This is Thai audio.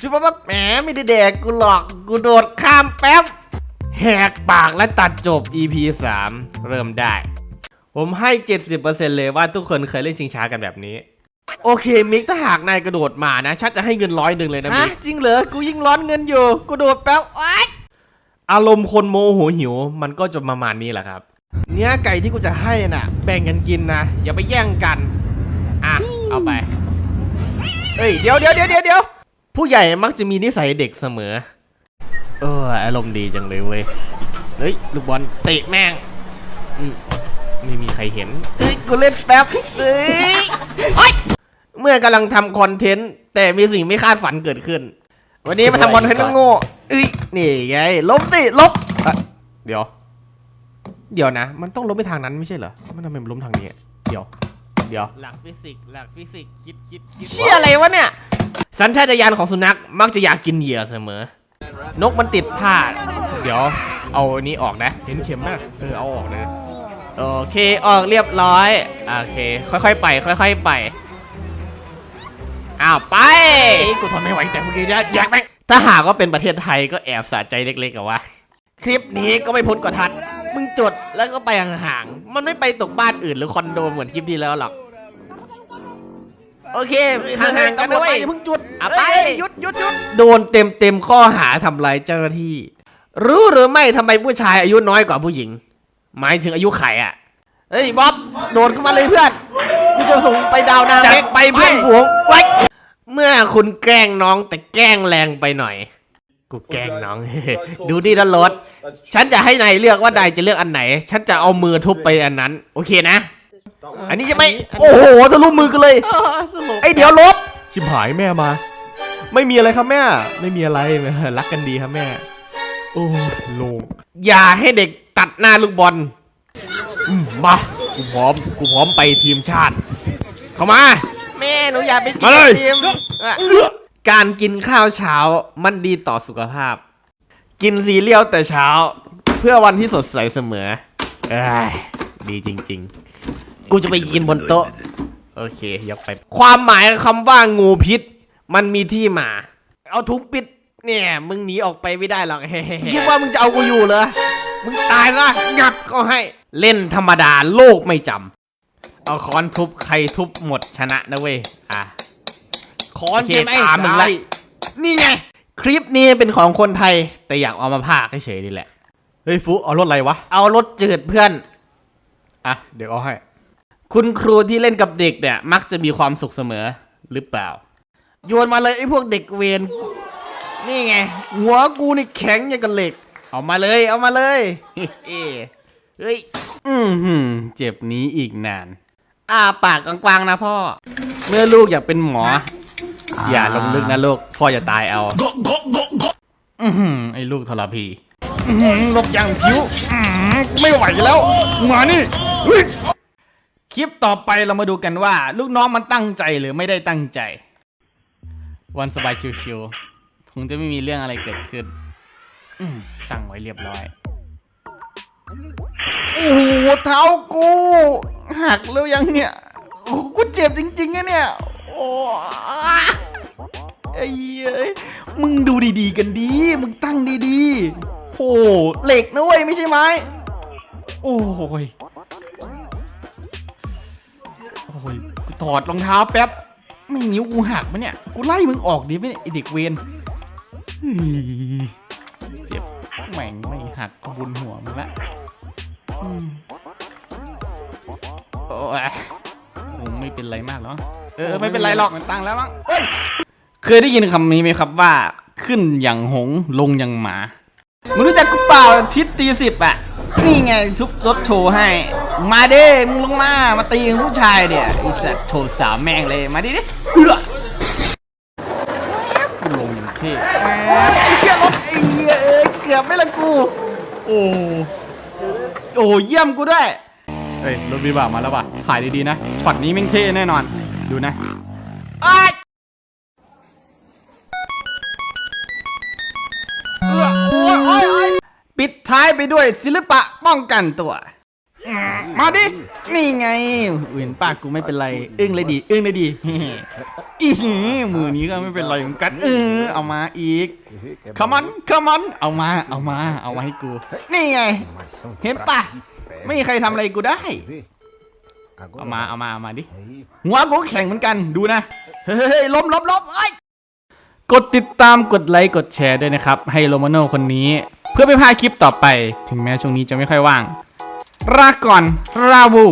จุ๊บปั๊บแหมไม่ได้แดกกูหรอกกูโดดข้ามแป๊บแหกปากและตัดจบ EP 3 เริ่มได้ ผมให้ 70%เลยว่าทุกคนเคยเล่นชิงช้ากันแบบนี้ โอเคมิกถ้าหากนายกระโดดมานะชัดจะให้เงินร้อยหนึ่งเลยนะมิกจริงเหรอ กูยิ่งร้อนเงินอยู่กูโดดแป๊บอ๊ยอารมณ์คนโมโหหิว มันก็จะประมาณนี้แหละครับ เนื้อไก่ที่กูจะให้น่ะ แบ่งกันกินนะ อย่าไปแย่งกัน อะ เอาไป เฮ้ย เดี๋ยวเดี๋ยวเดี๋ยวเดี๋ยวเดี๋ยว ผู้ใหญ่มักจะมีนิสัยเด็กเสมอ เอออารมณ์ดีจังเลยเว้ย เฮ้ยลูกบอลเตะแม่งอืมไม่มีใครเห็น เฮ้ยกูเล่นแป๊บเฮ้ยโอ๊ยเมื่อกำลังทำคอนเทนต์แต่มีสิ่งไม่คาดฝันเกิดขึ้น วันนี้มาทำคอนเทนต์โง่เอ้ยนี่ไงลบสิลบอะเดี๋ยว เดี๋ยวนะ มันต้องลบไปทางนั้นไม่ใช่เหรอมันทำไมมันล้มทางนี้อะเดี๋ยว เดี๋ยว หลักฟิสิกส์หลักฟิสิกส์คิดคิดคิดเชี่ยอะไรวะเนี่ย สัญชาตญาณของสุนัขมักจะอยากกินเหยื่อเสมอ นกมันติดผ้าเดี๋ยวเอาอันนี้ออกนะ เห็นเข็มไหมเออเอาออกนะ โอเคออกเรียบร้อย โอเค ค่อยๆไป ค่อย ๆไป อ้าวไป กูทนไม่ไหวแต่เมื่อกี้จะอยากไปถ้าหากว่าเป็นประเทศไทยก็แอบสะใจเล็กๆอะวะ คลิปนี้ก็ไม่พ้นกว่าทัด มึงจดแล้วก็ไปห่างๆ มันไม่ไปตกบ้านอื่นหรือคอนโดเหมือนคลิปที่แล้วหรอก โอเคห่างๆกันด้วยเพิ่งจุดอะไปหยุดหยุดหยุดโดนเต็มเต็มๆข้อหาทำลายเจ้าหน้าที่ รู้หรือไม่ทำไมผู้ชายอายุน้อยกว่าผู้หญิง หมายถึงอายุไขอะเฮ้ยบ๊อบโดดเข้ามาเลยเพื่อนกูจะส่งไปดาวนาจัดไปเพื่อนฝูงไว้เมื่อคุณแกล้งน้องแต่แกล้งแรงไปหน่อย กูแกล้งน้อง ดูดิด้านรถ ฉันจะให้นายเลือกว่านายจะเลือกอันไหน ฉันจะเอามือทุบไปอันนั้น โอเคนะ อันนี้จะไม่ โอ้โหทะลุมือกันเลย ไอเดี๋ยวรถชิบหายแม่มา ไม่มีอะไรครับแม่ ไม่มีอะไรรักกันดีครับแม่ โอ้โลงอย่าให้เด็กตัดหน้าลูกบอลอืมมากูพร้อมกูพร้อมไปทีมชาติ เข้ามา แม่หนูอยากไปกินมาเลยทีมอะการกินข้าวเช้ามันดีต่อสุขภาพ กินซีเรียลแต่เช้า เพื่อวันที่สดใสเสมอเอ้ยดีจริง ๆ กูจะไปกินบนโต๊ะ โอเคยกไป ความหมายคำว่างูพิษ มันมีที่มา เอาทุบปิด เนี่ย มึงหนีออกไปไม่ได้หรอกคิดว่ามึงจะเอากูอยู่เหรอมึงตายซะงับก็ให้ เล่นธรรมดาโลกไม่จำเอาค้อนทุบใครทุบหมดชนะนะเว้ยอะค้อนใช่ไหมตามมึงละนี่ไง คลิปนี้เป็นของคนไทย แต่อยากเอามาพากเฉยๆนี่แหละ เฮ้ยฟุเอารถอะไรวะ เอารถจืดเพื่อน อะ เดี๋ยวเอาให้ คุณครูที่เล่นกับเด็กเนี่ย มักจะมีความสุขเสมอหรือเปล่า โยนมาเลยไอ้พวกเด็กเวรนี่ไง หัวกูนี่แข็งอย่างกับเหล็ก เอามาเลย เอามาเลยเฮ้เฮ้ยอือหือเจ็บนี้อีกนาน อ้าปากกว้างๆนะพ่อ เมื่อลูกอยากเป็นหมอ อย่าลงลึกนะลูกพ่อจะตายเอาอือหือไอ้ลูกทรพีอื้อหือหลบยางผิวอื้อหือไม่ไหวแล้วมานี่ คลิปต่อไปเรามาดูกันว่า ลูกน้องมันตั้งใจหรือไม่ได้ตั้งใจ วันสบายชิวๆคงจะไม่มีเรื่องอะไรเกิดขึ้นตั้งไว้เรียบร้อยโอ้โหเท้ากูหักแล้วยังเนี่ยโอ้กูเจ็บจริงๆนะเนี่ยโอ้ไอ้เอ้ยมึงดูดีๆกันดี มึงตั้งดีๆโอ้เหล็กนะเว้ยไม่ใช่ไม้ โอ้ย โอ้ยกูถอดรองเท้าแป๊บไม่นิ้วกูหักปะเนี่ย กูไล่มึงออกดิไม่ไอเด็กเวนเจ็บแม่งไม่หักขบุญหัวมึงละอืมโอ้ยคงไม่เป็นไรมากหรอกเออไม่เป็นไรหรอกมันตั้งแล้วมั้งเคยได้ยินคำนี้ไหมครับว่าขึ้นอย่างหงลงอย่างหมามึงรู้จักกูเปล่าทิศตีสิบอะ นี่ไงทุบรถโชว์ให้ มาเด้มึงลงมา มาตีกับผู้ชายเนี่ยไอ้สัตว์โชว์สาวแม่งเลย มาดิดิเอื้อกูลงอย่างเท่แหมไอ้เหี้ยรถไอ้เหี้ยเอ้ยเกือบไม่ละกู โอ้โอ้เยี่ยมกูด้วยเฮ้ยรถวิบากมาแล้วว่ะ ถ่ายดีๆนะ ช็อตนี้แม่งเท่แน่นอน ดูนะอ้ายเอื้อโอ้ยโอ้ยโอ้ยปิดท้ายไปด้วยศิลปะป้องกันตัว มาดิ นี่ไงเห็นปากกูไม่เป็นไร อึ้งเลยดี อึ้งเลยดีอีมือนี้ก็ไม่เป็นไรเหมือนกันเออเอามาอีกขมันขมัน เอามา เอามา เอามาให้กู นี่ไง เห็นปะไม่มีใครทำอะไรกูได้ เอามา เอามา เอามาดิ หัวกูแข็งเหมือนกัน ดูนะ เฮ้ยล้มล้มล้มเอ้กดติดตาม กดไลค์ กดแชร์ด้วยนะครับ ให้โรมาโน่คนนี้ เพื่อไม่พลาดคลิปต่อไป ถึงแม้ช่วงนี้จะไม่ค่อยว่าง ลาก่อน ราวู